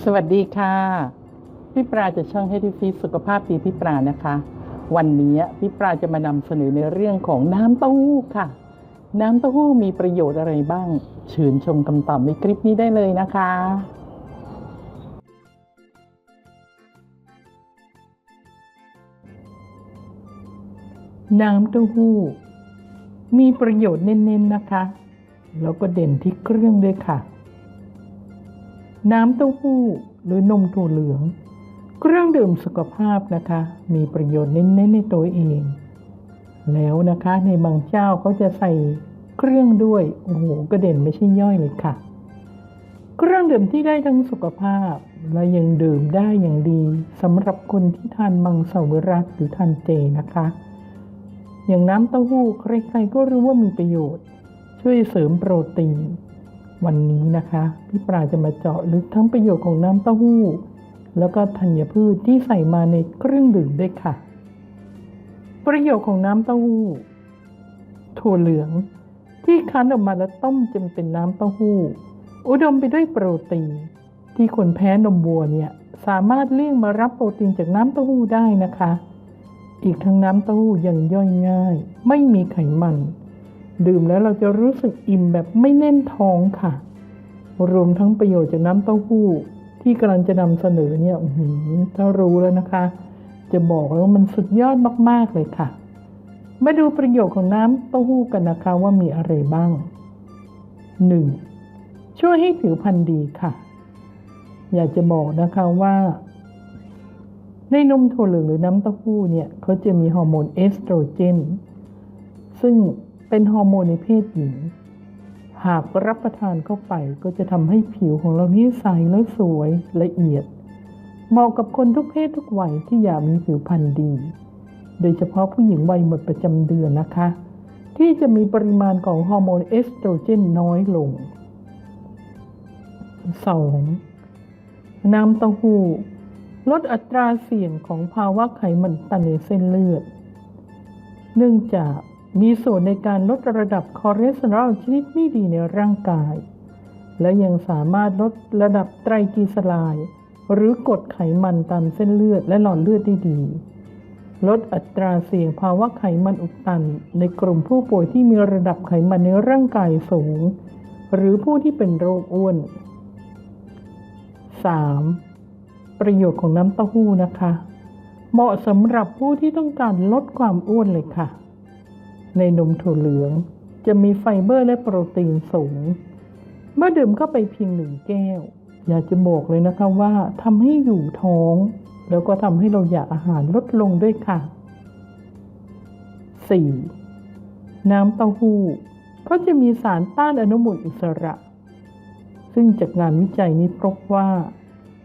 สวัสดีค่ะพี่ปราจะช่องให้ที่ฟีสุขภาพดีพี่ปรานะคะ วันนี้พี่ปราจะมานำเสนอในเรื่องของน้ำเต้าหู้ค่ะ น้ำเต้าหู้มีประโยชน์อะไรบ้างเชิญชมคำตอบในคลิปนี้ได้เลยนะคะ น้ำเต้าหู้ มีประโยชน์เน้นๆนะคะ แล้วก็เด่นที่เครื่องด้วยค่ะ น้ำเต้าหู้หรือนมถั่วเหลือง เครื่องดื่มสุขภาพนะคะ มีประโยชน์เน้นๆในตัวเอง แล้วนะคะในบางเจ้าเขาจะใส่เครื่องด้วย โอ้โหกระเด่นไม่ใช่ย่อยเลยค่ะ เครื่องดื่มที่ได้ทั้งสุขภาพ และยังดื่มได้อย่างดีสำหรับคนที่ทานมังสวิรัตหรือทานเจนะคะ อย่างน้ำเต้าหู้ใครๆก็รู้ว่ามีประโยชน์ ช่วยเสริมโปรตีน วันนี้นะคะพี่ปราจะมาเจาะลึกทั้งประโยชน์ของน้ำเต้าหู้ แล้วก็ธัญพืชที่ใส่มาในเครื่องดื่มด้วยค่ะ ประโยชน์ของน้ำเต้าหู้ ถั่วเหลือง ที่คั้นออกมาแล้วต้มจนเป็นน้ำเต้าหู้ อุดมไปด้วยโปรตีน ที่คนแพ้นมวัวเนี่ยสามารถเลี่ยงมารับโปรตีนจากน้ำเต้าหู้ได้นะคะ อีกทั้งน้ำเต้าหู้ยังย่อยง่าย ไม่มีไขมัน ดื่มแล้วเราจะรู้สึกอิ่มแบบไม่แน่นท้องค่ะ รวมทั้งประโยชน์จากน้ำเต้าหู้ที่กำลังจะนำเสนอเนี่ยถ้ารู้แล้วนะคะ จะบอกเลยว่ามันสุดยอดมากๆเลยค่ะ มาดูประโยชน์ของน้ำเต้าหู้กันนะคะว่ามีอะไรบ้าง 1. ช่วยให้ผิวพรรณดีค่ะ อยากจะบอกนะคะว่า ในนมถั่วเหลืองหรือน้ำเต้าหู้เนี่ยเขาจะมีฮอร์โมนเอสโตรเจน ซึ่ง เป็นฮอร์โมนในเพศหญิง หากรับประทานเข้าไปก็จะทำให้ผิวของเรานี่ใสและสวยละเอียด เหมาะกับคนทุกเพศทุกวัยที่อยากมีผิวพรรณดี โดยเฉพาะผู้หญิงวัยหมดประจำเดือนนะคะ ที่จะมีปริมาณของฮอร์โมนเอสโตรเจนน้อยลง 2. น้ำเต้าหู้ลดอัตราเสี่ยงของภาวะไขมันตันในเส้นเลือด เนื่องจาก มีส่วนในการลดระดับคอเลสเตอรอลชนิดไม่ดีในร่างกาย และยังสามารถลดระดับไตรกลีเซอไรด์หรือกรดไขมันตามเส้นเลือดและหลอดเลือดได้ดี ลดอัตราเสี่ยงภาวะไขมันอุดตัน ในกลุ่มผู้ป่วยที่มีระดับไขมันในร่างกายสูง หรือผู้ที่เป็นโรคอ้วน 3. ประโยชน์ของน้ำเต้าหู้นะคะ เหมาะสำหรับผู้ที่ต้องการลดความอ้วนเลยค่ะ ในนมถั่วเหลือง จะมีไฟเบอร์และโปรตีนสูง เมื่อดื่มเข้าไปเพียงหนึ่งแก้ว อยากจะบอกเลยนะคะว่าทำให้อยู่ท้อง แล้วก็ทำให้เราอยากอาหารลดลงด้วยค่ะ 4. น้ำเต้าหู้เขาจะมีสารต้านอนุมูลอิสระ ซึ่งจากงานวิจัยนี้พบว่า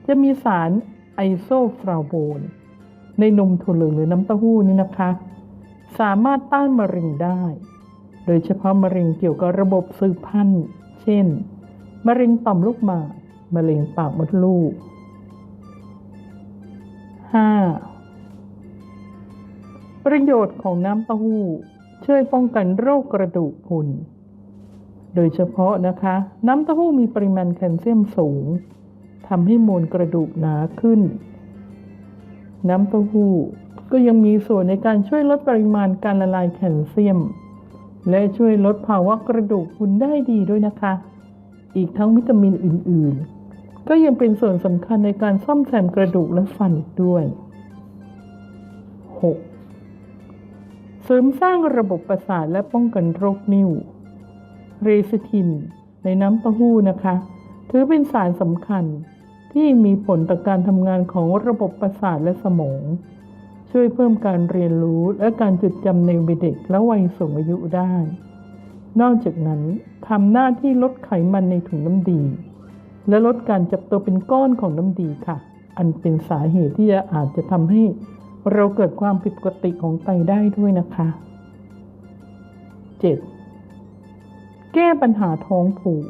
จะมีสารไอโซฟลาโวนในนมถั่วเหลืองหรือน้ำเต้าหู้นี่นะคะ สามารถต้านมะเร็งได้ โดยเฉพาะมะเร็งเกี่ยวกับระบบสืบพันธุ์ เช่น มะเร็งต่อมลูกหมาก มะเร็งปากมดลูก 5. ประโยชน์ของน้ำเต้าหู้ ช่วยป้องกันโรคกระดูกพรุน โดยเฉพาะนะคะ น้ำเต้าหู้มีปริมาณแคลเซียมสูงทำให้มวลกระดูกหนาขึ้น น้ำเต้าหู้ ก็ยังมีส่วนในการช่วยลดปริมาณการละลายแคลเซียม และช่วยลดภาวะกระดูกพรุนได้ดีด้วยนะคะ อีกทั้งวิตามินอื่นๆ ก็ยังเป็นส่วนสำคัญในการซ่อมแซมกระดูกและฟันอีกด้วย 6. เสริมสร้างระบบประสาทและป้องกันโรคนิ่ว เรซิทิน ในน้ำเต้าหู้นะคะ ถือเป็นสารสำคัญที่มีผลต่อการทำงานของระบบประสาทและสมอง ช่วยเพิ่มการเรียนรู้และการจดจำในวัยเด็กและวัยสูงอายุได้ นอกจากนั้นทำหน้าที่ลดไขมันในถุงน้ำดี และลดการจับตัวเป็นก้อนของน้ำดีค่ะ อันเป็นสาเหตุที่จะอาจจะทำให้เราเกิดความผิดปกติของไตได้ด้วยนะคะ 7. แก้ปัญหาท้องผูก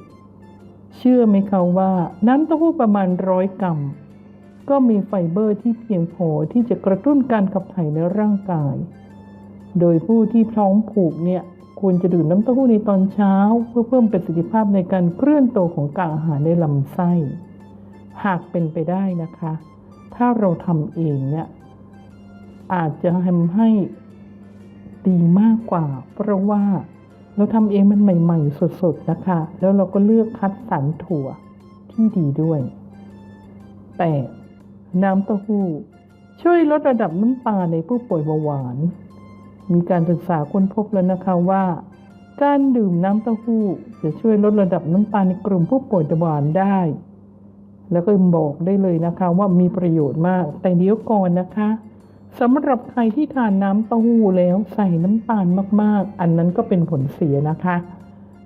เชื่อไหมคะว่าน้ำเต้าหู้ประมาณร้อยกรัม ก็มีไฟเบอร์ที่เพียงพอที่จะกระตุ้นการขับถ่ายในร่างกาย โดยผู้ที่ท้องผูกเนี่ยควรจะดื่มน้ำเต้าหู้ในตอนเช้า เพื่อเพิ่มประสิทธิภาพในการเคลื่อนตัวของกากอาหารในลำไส้ หากเป็นไปได้นะคะ ถ้าเราทำเองเนี่ยอาจจะทำให้ดีมากกว่า เพราะว่าเราทำเองมันใหม่ ๆ สดๆนะคะ แล้วเราก็เลือกคัดสรรถั่วที่ดีด้วย 8. น้ำเต้าหู้ ช่วยลดระดับน้ำตาในผู้ป่วยเบาหวาน มีการศึกษาค้นพบแล้วนะคะว่า การดื่มน้ำเต้าหู้จะช่วยลดระดับน้ำตาลในกลุ่มผู้ป่วยเบาหวานได้ แล้วก็บอกได้เลยนะคะว่ามีประโยชน์มาก แต่เดี๋ยวก่อนนะคะสำหรับใครที่ทานน้ำเต้าหู้แล้วใส่น้ำตาลมากๆ อันนั้นก็เป็นผลเสียนะคะ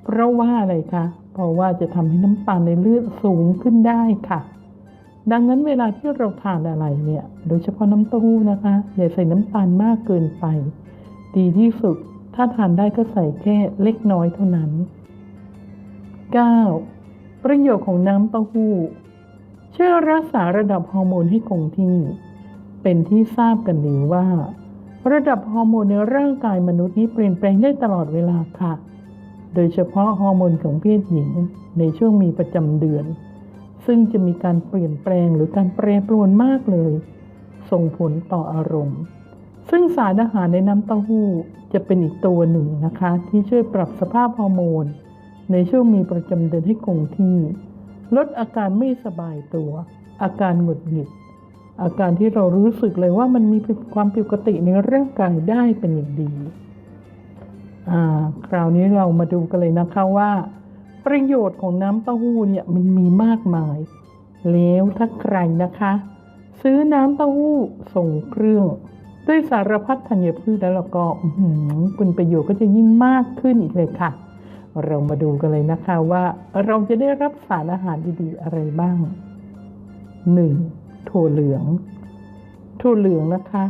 เพราะว่าอะไรคะ เพราะว่าจะทำให้น้ำตาลในเลือดสูงขึ้นได้ค่ะ ดังนั้นเวลาที่เราทานอะไรเนี่ย โดยเฉพาะน้ำเต้าหู้นะคะ อย่าใส่น้ำตาลมากเกินไป ดีที่สุด ถ้าทานได้ก็ใส่แค่เล็กน้อยเท่านั้น 9. ประโยชน์ของน้ำเต้าหู้ช่วยรักษาระดับฮอร์โมนให้คงที่ เป็นที่ทราบกันดีว่า ระดับฮอร์โมนในร่างกายมนุษย์นี้เปลี่ยนแปลงได้ตลอดเวลาค่ะ โดยเฉพาะฮอร์โมนของเพศหญิงในช่วงมีประจำเดือน ซึ่งจะมีการเปลี่ยนแปลงหรือการแปรปรวนมากเลย ส่งผลต่ออารมณ์ ซึ่งสารอาหารในน้ำเต้าหู้จะเป็นอีกตัวหนึ่งนะคะ ที่ช่วยปรับสภาพฮอร์โมน ในช่วงมีประจำเดือนให้คงที่ ลดอาการไม่สบายตัว อาการหงุดหงิด อาการที่เรารู้สึกเลยว่ามันมีความผิดปกติในร่างกายได้เป็นอย่างดีคราวนี้เรามาดูกันเลยนะคะว่า ประโยชน์ของน้ำเต้าหู้เนี่ยมันมีมากมาย แล้วถ้าใครนะคะ ซื้อน้ำเต้าหู้ส่งเครื่อง ด้วยสารพัดธัญพืชแล้วเราก็คุณประโยชน์ก็จะยิ่งมากขึ้นอีกเลยค่ะ เรามาดูกันเลยนะคะว่าเราจะได้รับสารอาหารดีๆอะไรบ้าง 1. ถั่วเหลือง ถั่วเหลืองนะคะ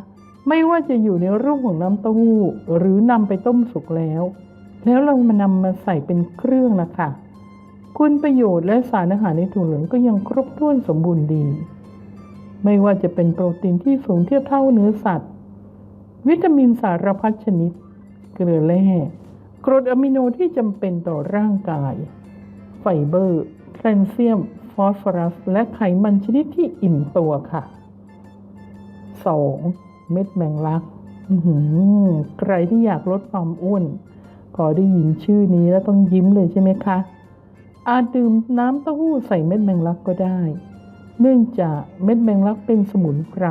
ไม่ว่าจะอยู่ในรูปของน้ำเต้าหู้หรือนำไปต้มสุกแล้ว แล้วเรามานำมาใส่เป็นเครื่องนะคะคุณประโยชน์และสารอาหารในถั่วเหลืองก็ยังครบถ้วนสมบูรณ์ดี ไม่ว่าจะเป็นโปรตีนที่สูงเทียบเท่าเนื้อสัตว์ วิตามินสารพัดชนิด เกลือแร่กรดอะมิโนที่จำเป็นต่อร่างกาย ไฟเบอร์แคลเซียม ฟอสฟอรัส และไขมันชนิดที่อิ่มตัวค่ะ 2. เม็ดแมงลักใครที่อยากลดความอ้วน พอได้ยินชื่อนี้แล้วต้องยิ้มเลยใช่ไหมคะ อาจดื่มน้ำเต้าหู้ใส่เม็ดแมงลักก็ได้ เนื่องจากเม็ดแมงลักเป็นสมุนไพร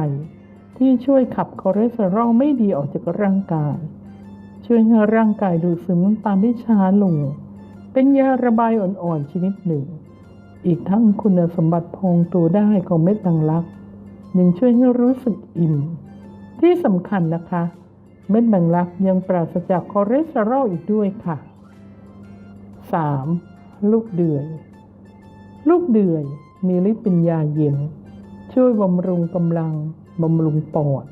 ที่ช่วยขับคอเลสเตอรอลไม่ดีออกจากร่างกาย ช่วยให้ร่างกายดูดซึมน้ำตาลได้ช้าลง เป็นยาระบายอ่อนๆชนิดหนึ่ง อีกทั้งคุณสมบัติพองตัวได้ของเม็ดแมงลักยังช่วยให้รู้สึกอิ่ม ที่สำคัญนะคะ เม็ดแมงลักยังปราศจากคอเลสเตอรอลอีกด้วยค่ะ 3. ลูกเดือย ลูกเดือยมีฤทธิ์เป็นยาเย็น ช่วยบำรุงกำลัง บำรุงปอด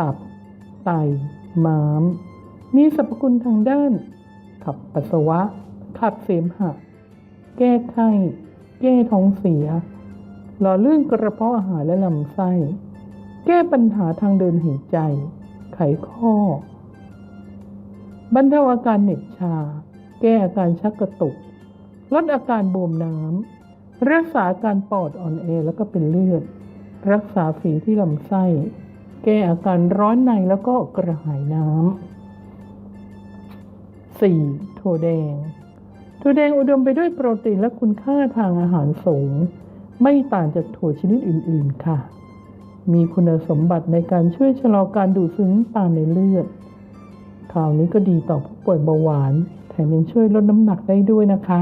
ตับ ไต ม้าม มีสรรพคุณทางด้าน ขับปัสสาวะ ขับเสมหะ แก้ไข้ แก้ท้องเสีย หล่อเลื่อนกระเพาะอาหารและลำไส้ แก้ปัญหาทางเดินหายใจ ไขข้อ บรรเทาอาการเหน็บชา แก้อาการชักกระตุก ลดอาการบวมน้ำ รักษาการปอดอ่อนแอแล้วก็เป็นเลือด รักษาฝีที่ลำไส้ แก้อาการร้อนในแล้วก็กระหายน้ำ 4. ถั่วแดง ถั่วแดงอุดมไปด้วยโปรตีนและคุณค่าทางอาหารสูง ไม่ต่างจากถั่วชนิดอื่น ๆ ค่ะ มีคุณสมบัติในการช่วยชะลอการดูดซึมน้ำตาลในเลือดคราวนี้ก็ดีต่อผู้ป่วยเบาหวาน แถมยังช่วยลดน้ำหนักได้ด้วยนะคะ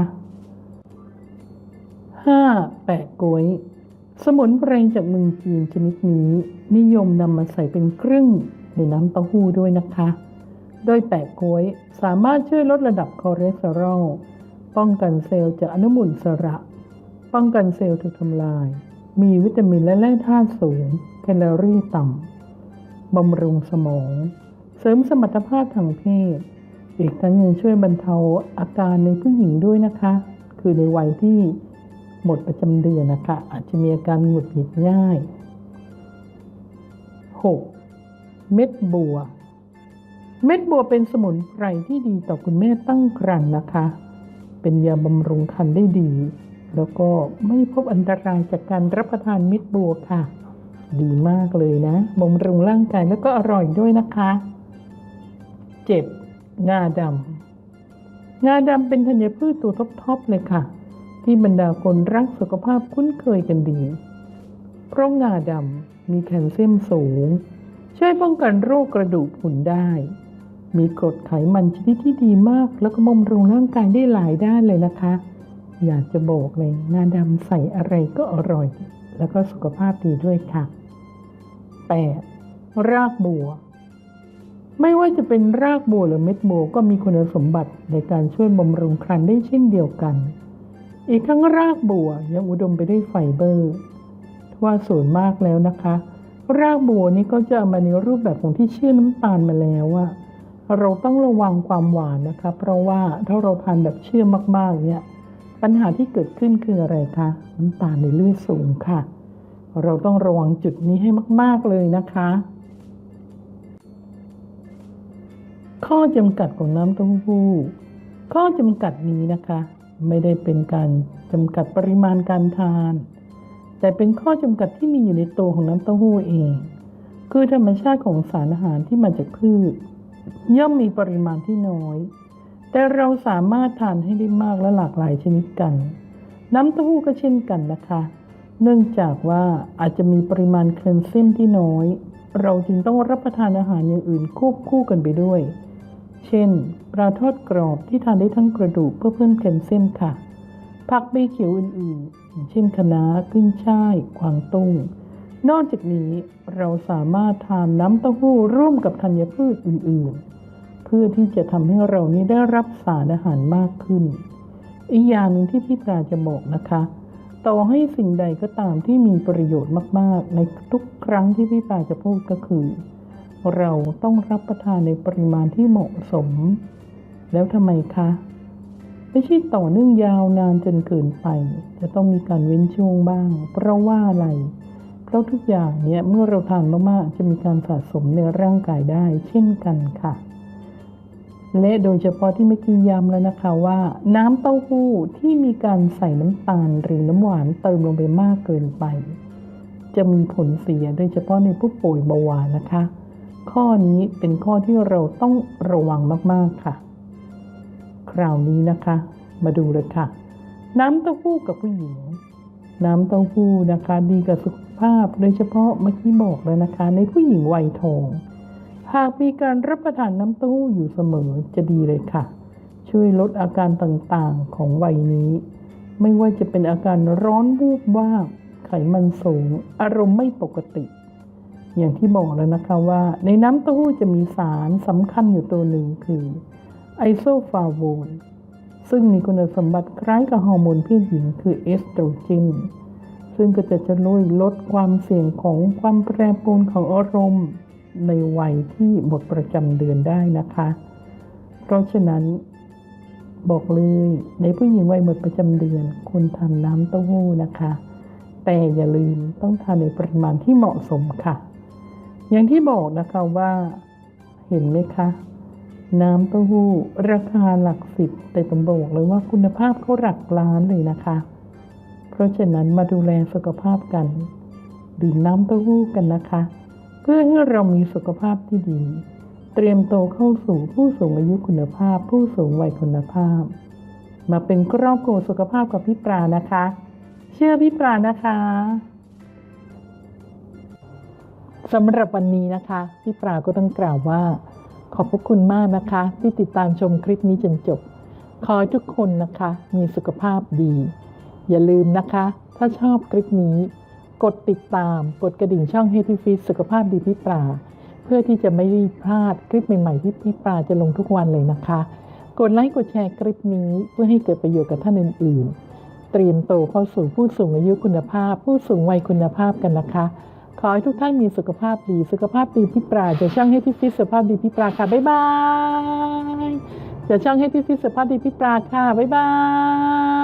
5. แปะก๊วย สมุนไพรจากเมืองจีนชนิดนี้ นิยมนำมาใส่เป็นเครื่องในน้ำเต้าหู้ด้วยนะคะ โดยแปะก๊วยสามารถช่วยลดระดับคอเลสเตอรอล ป้องกันเซลล์จากอนุมูลอิสระ ป้องกันเซลล์ถูกทำลาย มีวิตามินและแร่ธาตุสูง แคลอรี่ต่ำ บำรุงสมอง เสริมสมรรถภาพทางเพศ อีกทั้งยังช่วยบรรเทาอาการในผู้หญิงด้วยนะคะ คือในวัยที่หมดประจำเดือนนะคะ อาจจะมีอาการหงุดหงิดง่าย 6. เม็ดบัว เม็ดบัวเป็นสมุนไพรที่ดีต่อคุณแม่ตั้งครรภ์นะคะ เป็นยาบำรุงครรภ์ได้ดี แล้วก็ไม่พบอันตรายจากการรับประทานเม็ดบัวค่ะ ดีมากเลยนะบำรุงร่างกายแล้วก็อร่อยด้วยนะคะ 7. งาดำงาดำเป็นธัญพืชตัวท็อปๆเลยค่ะ ที่บรรดาคนรักสุขภาพคุ้นเคยกันดี เพราะงาดำมีแคลเซียมสูง ช่วยป้องกันโรคกระดูกพรุนได้ มีกรดไขมันชนิดที่ดีมาก แล้วก็บำรุงร่างกายได้หลายด้านเลยนะคะ อยากจะบอกเลยงาดำใส่อะไรก็อร่อย แล้วก็สุขภาพดีด้วยค่ะ 8. รากบัว ไม่ว่าจะเป็นรากบัวหรือเม็ดบัวก็มีคุณสมบัติในการช่วยบำรุงครรภ์ได้เช่นเดียวกัน อีกทั้งรากบัวยังอุดมไปด้วยไฟเบอร์ทว่าส่วนมากแล้วนะคะ รากบัวนี่ก็จะมาในรูปแบบของที่เชื่อน้ำตาลมาแล้วว่าเราต้องระวังความหวานนะคะ เพราะว่าถ้าเราทานแบบเชื่อมากๆเนี่ย ปัญหาที่เกิดขึ้นคืออะไรคะน้ำตาลในเลือดสูงค่ะ เราต้องระวังจุดนี้ให้มาก ๆ เลยนะคะ ข้อจำกัดของน้ำเต้าหู้ข้อจำกัดนี้นะคะ ไม่ได้เป็นการจำกัดปริมาณการทาน แต่เป็นข้อจำกัดที่มีอยู่ในตัวของน้ำเต้าหู้เอง คือธรรมชาติของสารอาหารที่มาจากพืช ย่อมมีปริมาณที่น้อย แต่เราสามารถทานให้ได้มากและหลากหลายชนิดกัน น้ำเต้าหู้ก็เช่นกันนะคะ เนื่องจากว่าอาจจะมีปริมาณแคลเซียมที่น้อย เราจึงต้องรับประทานอาหารอย่างอื่นควบคู่กันไปด้วย เช่น ปลาทอดกรอบที่ทานได้ทั้งกระดูกเพื่อเพิ่มแคลเซียมค่ะ ผักใบเขียวอื่นๆ เช่นคะน้าขึ้นช่ายกวางตุ้ง นอกจากนี้เราสามารถทานน้ำเต้าหู้ร่วมกับธัญพืชอื่นๆ เพื่อที่จะทำให้เรานี้ได้รับสารอาหารมากขึ้น อีกอย่างหนึ่งที่พี่ปลาจะบอกนะคะ ต่อให้สิ่งใดก็ตามที่มีประโยชน์มาก ๆ ในทุกครั้งที่พี่ปลาจะพูดก็คือ เราต้องรับประทานในปริมาณที่เหมาะสม แล้วทำไมคะไม่ใช่ต่อเนื่องยาวนานจนเกินไป จะต้องมีการเว้นช่วงบ้าง เพราะว่าอะไร เพราะทุกอย่างเนี่ยเมื่อเราทานมากๆ จะมีการสะสมในร่างกายได้เช่นกันค่ะ และโดยเฉพาะที่เมื่อกี้ย้ำแล้วนะคะว่า น้ำเต้าหู้ที่มีการใส่น้ำตาลหรือน้ำหวานเติมลงไปมากเกินไป จะมีผลเสียโดยเฉพาะในผู้ป่วยเบาหวานนะคะ ข้อนี้เป็นข้อที่เราต้องระวังมากๆค่ะ คราวนี้นะคะ มาดูเลยค่ะ น้ำเต้าหู้กับผู้หญิง น้ำเต้าหู้นะคะ ดีกับสุขภาพโดยเฉพาะเมื่อกี้บอกแล้วนะคะ ในผู้หญิงวัยทอง หากมีการรับประทานน้ำเต้าหู้อยู่เสมอจะดีเลยค่ะ ช่วยลดอาการต่างๆของวัยนี้ ไม่ว่าจะเป็นอาการร้อนวูบวาบไขมันสูง อารมณ์ไม่ปกติ อย่างที่บอกแล้วนะคะว่า ในน้ำเต้าหู้จะมีสารสำคัญอยู่ตัวหนึ่งคือไอโซฟาโวนซึ่งมีคุณสมบัติคล้ายกับฮอร์โมนเพศหญิงคือเอสโตรเจนซึ่งก็จะช่วยลดความเสี่ยงของความแปรปรวนของอารมณ์ ในวัยที่หมดประจำเดือนได้นะคะ เพราะฉะนั้นบอกเลยในผู้หญิงวัยหมดประจำเดือนควรทานน้ำเต้าหู้นะคะ แต่อย่าลืมต้องทานในปริมาณที่เหมาะสมค่ะ อย่างที่บอกนะคะว่าเห็นไหมคะ น้ำเต้าหู้ราคาหลักสิบแต่ต้องบอกเลยว่าคุณภาพเขาหลักล้านเลยนะคะ เพราะฉะนั้นมาดูแลสุขภาพกัน ดื่มน้ำเต้าหู้กันนะคะ พื่อให้เรามีสุขภาพที่ดี เตรียมโตเข้าสู่ผู้สูงอายุคุณภาพ ผู้สูงวัยคุณภาพ มาเป็นครอบครัวสุขภาพกับพี่ปรานะคะ เชื่อพี่ปรานะคะสำหรับวันนี้นะคะ พี่ปราก็ต้องกล่าวว่า ขอบพระคุณมากนะคะ ที่ติดตามชมคลิปนี้จนจบ ขอให้ทุกคนนะคะมีสุขภาพดี อย่าลืมนะคะ ถ้าชอบคลิปนี้ กดติดตาม กดกระดิ่งช่อง h e a l t h Fit สุขภาพดีพี่ปราเพื่อที่จะไม่พลาดคลิปใหม่ๆที่พี่ปราจะลงทุกวันเลยนะคะ กดไลค์กดแชร์คลิปนี้เพื่อให้เกิดประโยชน์กับท่านอื่นๆ เตรียมโตเข้าสู่ผู้สูงอายุคุณภาพ ผู้สูงวัยคุณภาพกันนะคะ ขอให้ทุกท่านมีสุขภาพดี สุขภาพดีพี่ปราจะช่างให้ที่ฟิตสุขภาพดีพี่ปราค่ะบ๊ายบายจะช่างให้ที่ฟิตสุขภาพดีพี่ปราค่ะบ๊ายบาย